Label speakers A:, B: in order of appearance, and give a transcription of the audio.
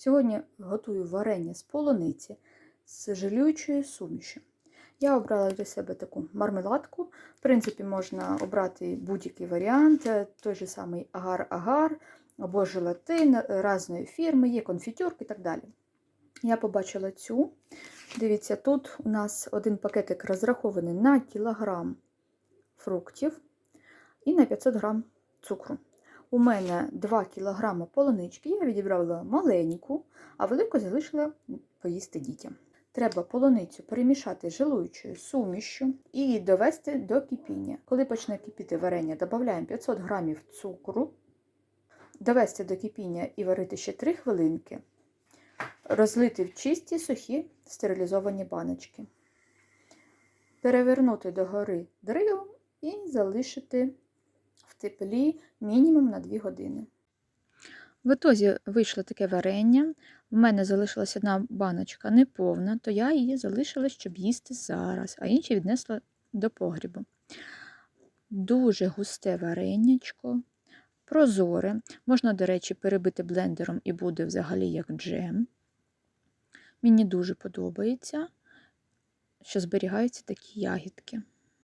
A: Сьогодні готую варення з полуниці з жалюючою сумішю. Я обрала для себе таку мармеладку. В принципі, можна обрати будь-який варіант, е, той же самий агар-агар або желатин е, різної фірми, є конфітюрки і так далі. Я побачила цю. Дивіться, тут у нас один пакетик розрахований на кілограм фруктів і на 500 грам цукру. У мене 2 кг полунички, я відібрала маленьку, а велику залишила поїсти дітям. Треба полуницю перемішати жилуючою сумішю і довести до кипіння. Коли почне кипіти варення, додаємо 500 г цукру, довести до кипіння і варити ще 3 хвилинки, розлити в чисті сухі стерилізовані баночки, перевернути догори дригом і залишити теплі мінімум на 2 години. В ітозі вийшло таке варення. В мене залишилася одна баночка неповна, то я її залишила, щоб їсти зараз, а інші віднесла до погрібу. Дуже густе варенячко, прозоре. Можна, до речі, перебити блендером і буде взагалі як джем. Мені дуже подобається, що зберігаються такі ягідки.